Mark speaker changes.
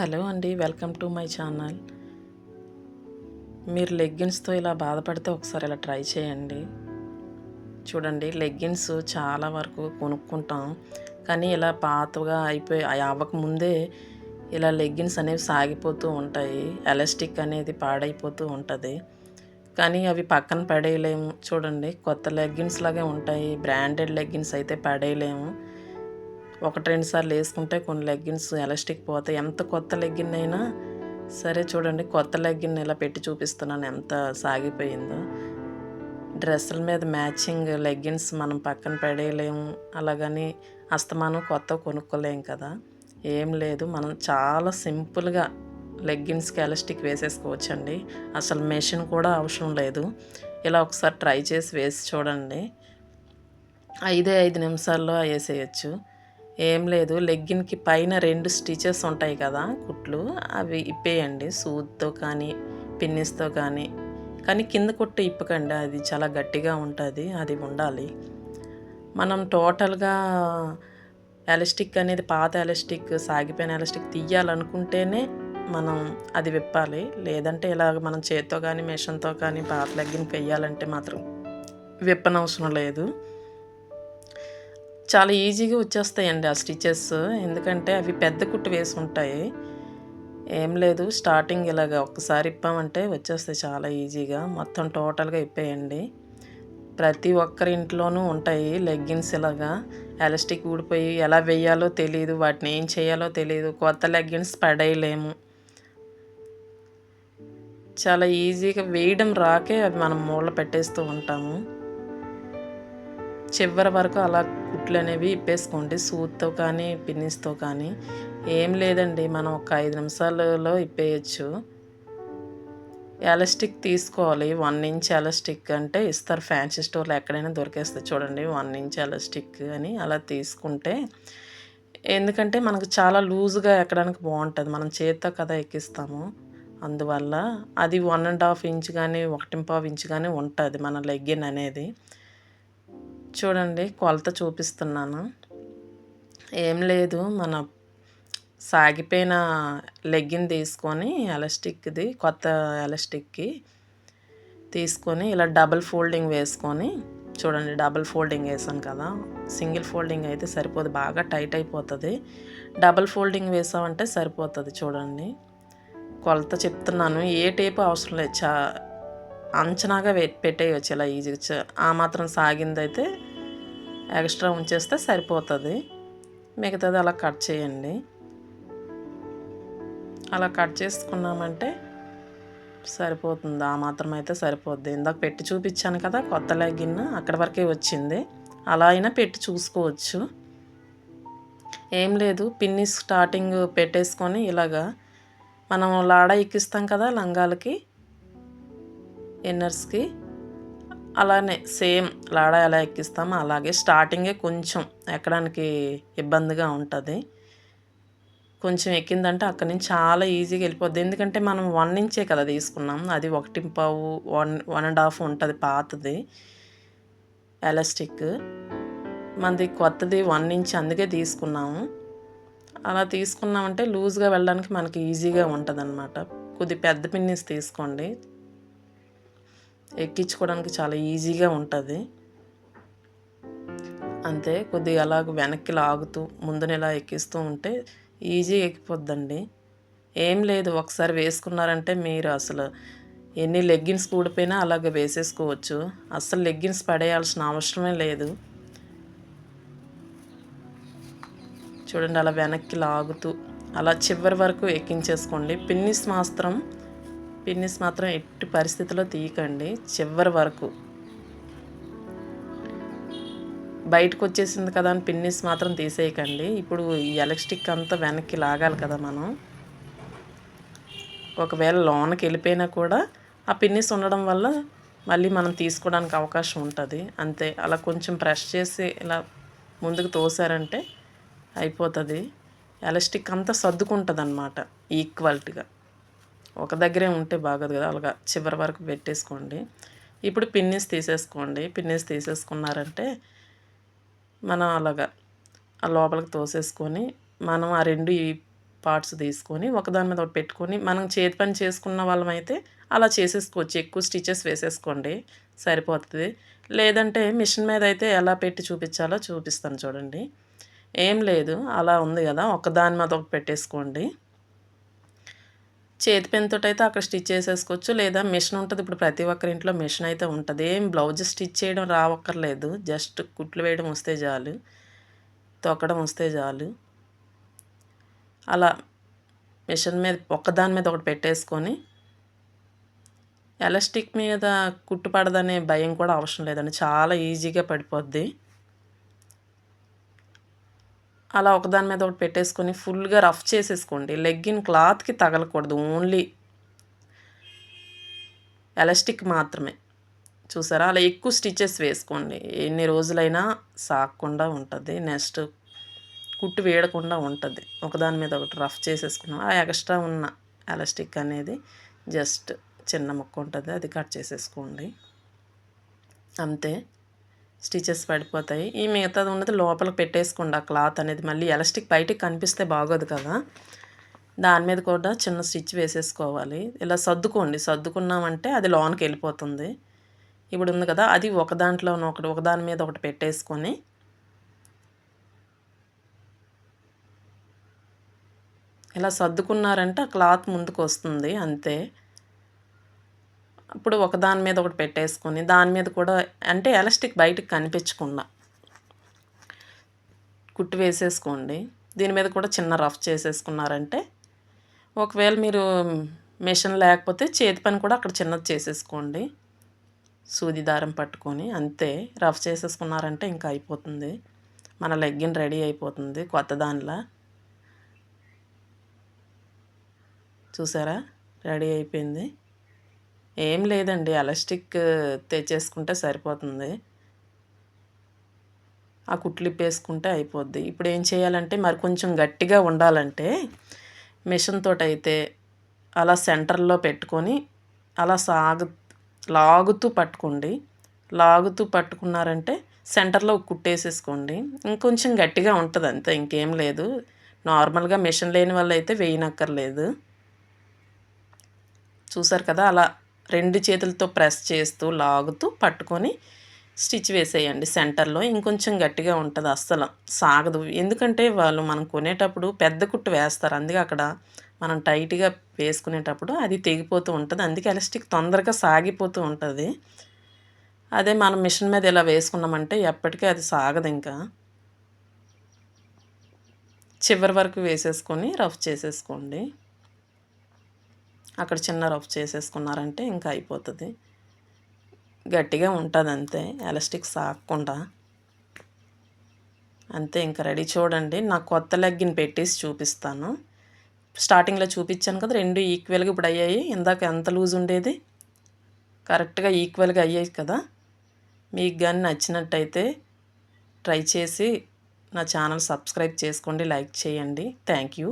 Speaker 1: Hello అండి welcome to my channel. మీరు లెగ్గిన్స్తో ఇలా బాధపడితే ఒకసారి ఇలా ట్రై చేయండి. చూడండి లెగ్గిన్స్ చాలా వరకు కొనుక్కుంటాం. కానీ ఇలా పాతగా అయిపోయి అవి అవ్వకముందే ఇలా లెగ్గిన్స్ అనేవి సాగిపోతూ ఉంటాయి. ఎలాస్టిక్ అనేది పాడైపోతూ ఉంటుంది. కానీ అవి పక్కన పడేయలేము. చూడండి కొత్త లెగ్గిన్స్ లాగే ఉంటాయి. బ్రాండెడ్ లెగ్గిన్స్ అయితే పడేయలేము. ఒకటి రెండు సార్లు వేసుకుంటే కొన్ని లెగ్గిన్స్ ఎలాస్టిక్ పోతాయి. ఎంత కొత్త లెగ్గిన్ అయినా సరే చూడండి కొత్త లెగ్గిన్ ఇలా పెట్టి చూపిస్తున్నాను ఎంత సాగిపోయిందో. డ్రెస్సుల మీద మ్యాచింగ్ లెగ్గిన్స్ మనం పక్కన పడేయలేము. అలాగని అస్తమానం కొత్త కొనుక్కోలేం కదా. ఏం లేదు మనం చాలా సింపుల్గా లెగ్గిన్స్కి ఎలాస్టిక్ వేసేసుకోవచ్చండి. అసలు మెషిన్ కూడా అవసరం లేదు. ఇలా ఒకసారి ట్రై చేసి వేసి చూడండి. ఐదే ఐదు నిమిషాల్లో వేసేయచ్చు. ఏం లేదు. లెగ్గిన్కి పైన రెండు స్టిచెస్ ఉంటాయి కదా కుట్లు. అవి ఇప్పేయండి. సూద్తో కానీ పిన్నిస్తో కానీ. కానీ కింద కుట్టు ఇప్పకండి. అది చాలా గట్టిగా ఉంటుంది. అది ఉండాలి. మనం టోటల్గా ఎలాస్టిక్ అనేది పాత ఎలాస్టిక్ సాగిపోయిన ఎలాస్టిక్ తీయాలనుకుంటేనే మనం అది విప్పాలి. లేదంటే ఇలాగ మనం చేత్తో కానీ మిషన్తో కానీ పాత లెగ్గిన్కి వెయ్యాలంటే మాత్రం విప్పనవసరం లేదు. చాలా ఈజీగా వచ్చేస్తాయండి ఆ స్టిచెస్ ఎందుకంటే అవి పెద్ద కుట్టు వేసి ఉంటాయి. ఏం లేదు స్టార్టింగ్ ఇలాగ ఒక్కసారి ఇప్పామంటే వచ్చేస్తాయి చాలా ఈజీగా. మొత్తం టోటల్గా ఇప్పేయండి. ప్రతి ఒక్కరి ఇంట్లోనూ ఉంటాయి లెగ్గిన్స్ ఇలాగా. ఎలాస్టిక్ ఊడిపోయి ఎలా వేయాలో తెలియదు వాటిని ఏం చేయాలో తెలియదు కొత్త లెగ్గిన్స్ పడేయలేము. చాలా ఈజీగా వేయడం రాకే అవి మనం మూల పెట్టేస్తూ ఉంటాము. చివరి వరకు అలా కుట్లు అనేవి ఇప్పేసుకోండి. సూత్తో కానీ పిన్నిస్తో కానీ. ఏం లేదండి మనం ఒక ఐదు నిమిషాలలో ఇప్పేయచ్చు. ఎలాస్టిక్ తీసుకోవాలి. వన్ ఇంచ్ ఎలాస్టిక్ అంటే ఇస్తారు ఫ్యాన్సీ స్టోర్లో ఎక్కడైనా దొరికేస్తుంది చూడండి. వన్ ఇంచ్ ఎలాస్టిక్ అని అలా తీసుకుంటే ఎందుకంటే మనకు చాలా లూజ్గా ఎక్కడానికి బాగుంటుంది. మనం చేత్తో కదా ఎక్కిస్తాము. అందువల్ల అది వన్ అండ్ హాఫ్ ఇంచ్ కానీ ఒకటి పావు ఇంచ్ కానీ ఉంటుంది మన లెగ్గిన్ అనేది. చూడండి కొలత చూపిస్తున్నాను. ఏం లేదు మన సాగిపోయిన లెగ్గిన్ తీసుకొని ఎలాస్టిక్ది కొత్త ఎలాస్టిక్కి తీసుకొని ఇలా డబుల్ ఫోల్డింగ్ వేసుకొని చూడండి డబుల్ ఫోల్డింగ్ వేసాను కదా సింగిల్ ఫోల్డింగ్ అయితే సరిపోదు బాగా టైట్ అయిపోతుంది. డబుల్ ఫోల్డింగ్ వేసామంటే సరిపోతుంది చూడండి. కొలత చెప్తున్నాను ఏ టేపు అవసరం లేదు చా అంచనాగా పెట్టేయచ్చు ఇలా ఈజీగా ఆ మాత్రం సాగిందైతే ఎక్స్ట్రా ఉంచేస్తే సరిపోతుంది. మిగతాది అలా కట్ చేయండి. అలా కట్ చేసుకున్నామంటే సరిపోతుంది. ఆ మాత్రం అయితే సరిపోద్ది. ఇందాక పెట్టి చూపించాను కదా కొత్త లెగ్గిన్ అక్కడి వరకే వచ్చింది. అలా అయినా పెట్టి చూసుకోవచ్చు. ఏం లేదు పిన్ని స్టార్టింగ్ పెట్టేసుకొని ఇలాగా మనం లాడ ఎక్కిస్తాం కదా లంగాలకి ఇన్నర్స్కి అలానే సేమ్ లాడా ఎలా ఎక్కిస్తామో అలాగే స్టార్టింగే కొంచెం ఎక్కడానికి ఇబ్బందిగా ఉంటుంది. కొంచెం ఎక్కిందంటే అక్కడి నుంచి చాలా ఈజీగా వెళ్ళిపోద్ది. ఎందుకంటే మనం వన్ ఇంచే కదా తీసుకున్నాం. అది ఒకటి పావు వన్ వన్ అండ్ హాఫ్ ఉంటుంది పాతది. ఎలాస్టిక్. మనది కొత్తది వన్ ఇంచ్ అందుకే తీసుకున్నాము. అలా తీసుకున్నామంటే లూజ్గా వెళ్ళడానికి మనకి ఈజీగా ఉంటుంది అనమాట కొద్ది పెద్ద పిన్నిస్ తీసుకోండి. ఎక్కించుకోవడానికి చాలా ఈజీగా ఉంటుంది. అంతే కొద్దిగా అలాగ వెనక్కి లాగుతూ ముందున ఇలా ఎక్కిస్తూ ఉంటే ఈజీగా ఎక్కిపోద్దండి. ఏం లేదు ఒకసారి వేసుకున్నారంటే మీరు అసలు ఎన్ని లెగ్గిన్స్ కూడిపోయినా అలాగ వేసేసుకోవచ్చు. అస్సలు లెగ్గిన్స్ పడేయాల్సిన అవసరమే లేదు. చూడండి అలా వెనక్కి లాగుతూ అలా చివరి వరకు ఎక్కించేసుకోండి. పిన్నిస్ మాత్రం పిన్నిస్ మాత్రం ఎట్టి పరిస్థితిలో తీయకండి. చివరి వరకు. బయటకు వచ్చేసింది కదా అని పిన్నిస్ మాత్రం తీసేయకండి. ఇప్పుడు ఈ ఎలక్ట్రిక్ అంతా వెనక్కి లాగాలి కదా మనం. ఒకవేళ లోనకి వెళ్ళిపోయినా కూడా ఆ పిన్నిస్ ఉండడం వల్ల మళ్ళీ మనం తీసుకోవడానికి అవకాశం ఉంటుంది. అంతే. అలా కొంచెం ప్రెష్ చేసి ఇలా ముందుకు తోసారంటే అయిపోతుంది. ఎలాస్టిక్ అంతా సర్దుకుంటుంది అనమాట ఈక్వాలిటీగా. ఒక దగ్గరే ఉంటే బాగోదు కదా అలాగా చివరి వరకు పెట్టేసుకోండి. ఇప్పుడు పిన్నిస్ తీసేసుకోండి. పిన్నిస్ తీసేసుకున్నారంటే మనం అలాగా ఆ లోపలికి తోసేసుకొని మనం ఆ రెండు ఈ పార్ట్స్ తీసుకొని ఒకదాని మీద ఒకటి పెట్టుకొని మనం చేతి పని చేసుకున్న వాళ్ళం అయితే అలా చేసేసుకోవచ్చు. ఎక్కువ స్టిచెస్ వేసేసుకోండి. సరిపోతుంది. లేదంటే మిషన్ మీద అయితే ఎలా పెట్టి చూపించాలో చూపిస్తాను చూడండి. ఏం లేదు. అలా ఉంది కదా. ఒకదాని మీద ఒకటి పెట్టేసుకోండి. చేతి పెన్తో అయితే అక్కడ స్టిచ్ చేసేసుకోవచ్చు. లేదా మిషన్ ఉంటుంది. ఇప్పుడు ప్రతి ఒక్కరి ఇంట్లో మిషన్ అయితే ఉంటుంది. ఏం బ్లౌజ్ స్టిచ్ చేయడం రావక్కర్లేదు. జస్ట్ కుట్లు వేయడం వస్తే చాలు. తొక్కడం వస్తే చాలు. అలా మిషన్ మీద ఒక్కదాని మీద ఒకటి పెట్టేసుకొని ఎలాస్టిక్ మీద కుట్టు పడదనే భయం కూడా అవసరం లేదండి. చాలా ఈజీగా పడిపోద్ది. అలా ఒకదాని మీద ఒకటి పెట్టేసుకొని ఫుల్గా రఫ్ చేసేసుకోండి. లెగ్గిన్ క్లాత్కి తగలకూడదు ఓన్లీ ఎలాస్టిక్ మాత్రమే. చూసారా? అలా ఎక్కువ స్టిచెస్ వేసుకోండి. ఎన్ని రోజులైనా సాగకుండా ఉంటుంది నెక్స్ట్ కుట్టు వేయకుండా ఉంటుంది. ఒకదాని మీద ఒకటి రఫ్ చేసేసుకున్నాం. ఆ ఎక్స్ట్రా ఉన్న ఎలాస్టిక్ అనేది జస్ట్ చిన్న ముక్క ఉంటుంది అది కట్ చేసేసుకోండి. అంతే. స్టిచెస్ పడిపోతాయి. ఈ మిగతాది ఉన్నది లోపలికి పెట్టేసుకోండి. ఆ క్లాత్ అనేది మళ్ళీ ఎలాస్టిక్ బయటికి కనిపిస్తే బాగోదు కదా. దాని మీద కూడా చిన్న స్టిచ్ వేసేసుకోవాలి. ఇలా సర్దుకోండి. సర్దుకున్నామంటే అది లోనికి వెళ్ళిపోతుంది. ఇప్పుడు ఉంది కదా అది ఒక దాంట్లో ఒకటి ఒకదాని మీద ఒకటి పెట్టేసుకొని ఇలా సర్దుకున్నారంటే ఆ క్లాత్ ముందుకు వస్తుంది అంతే. ఇప్పుడు ఒకదాని మీద ఒకటి పెట్టేసుకొని దాని మీద కూడా అంటే ఎలాస్టిక్ బయటకు కనిపించకుండా కుట్టు వేసేసుకోండి. దీని మీద కూడా చిన్న రఫ్ చేసేసుకున్నారంటే ఒకవేళ మీరు మిషన్ లేకపోతే చేతి పని కూడా అక్కడ చిన్నది చేసేసుకోండి. సూది దారం పట్టుకొని అంతే. రఫ్ చేసేసుకున్నారంటే ఇంకా అయిపోతుంది. మన లెగ్గిన్ రెడీ అయిపోతుంది కొత్త దానిలా. చూసారా? రెడీ అయిపోయింది. ఏం లేదండి ఎలాస్టిక్ తెచ్చేసుకుంటే సరిపోతుంది. ఆ కుట్లు ఇప్పేసుకుంటే అయిపోద్ది. ఇప్పుడు ఏం చేయాలంటే మరి కొంచెం గట్టిగా ఉండాలంటే మిషన్ తోటి అయితే అలా సెంటర్లో పెట్టుకొని అలా సాగు లాగుతూ పట్టుకోండి. లాగుతూ పట్టుకున్నారంటే సెంటర్లో కుట్టేసేసుకోండి. ఇంకొంచెం గట్టిగా ఉంటుంది అంతే ఇంకేం లేదు. నార్మల్గా మిషన్ లేని వాళ్ళు అయితే వేయనక్కర్లేదు. చూసారు కదా అలా రెండు చేతులతో ప్రెస్ చేస్తూ లాగుతూ పట్టుకొని స్టిచ్ వేసేయండి సెంటర్లో. ఇంకొంచెం గట్టిగా ఉంటుంది అస్సలు. సాగదు. ఎందుకంటే వాళ్ళు మనం కొనేటప్పుడు పెద్ద కుట్టు వేస్తారు. అందుకే అక్కడ మనం టైట్గా వేసుకునేటప్పుడు అది తెగిపోతూ ఉంటుంది. అందుకే ఎలాస్టిక్ తొందరగా సాగిపోతూ ఉంటుంది. అదే మనం మిషన్ మీద ఇలా వేసుకున్నామంటే ఎప్పటికీ అది సాగదు ఇంకా. చివరి వరకు వేసేసుకొని రఫ్ చేసేసుకోండి. అక్కడ చిన్న రఫ్ చేసేసుకున్నారంటే ఇంకా అయిపోతుంది. గట్టిగా ఉంటుంది అంతే ఎలాస్టిక్ సాగకుండా అంతే ఇంకా రెడీ చూడండి. నా కొత్త లెగ్గిని పెట్టేసి చూపిస్తాను. స్టార్టింగ్లో చూపించాను కదా రెండు ఈక్వల్గా ఇప్పుడు అయ్యాయి. ఇందాక ఎంత లూజ్ ఉండేది? కరెక్ట్గా ఈక్వల్గా అయ్యాయి కదా. మీకు కానీ నచ్చినట్టయితే ట్రై చేసి నా ఛానల్ సబ్స్క్రైబ్ చేసుకోండి లైక్ చేయండి. Thank you.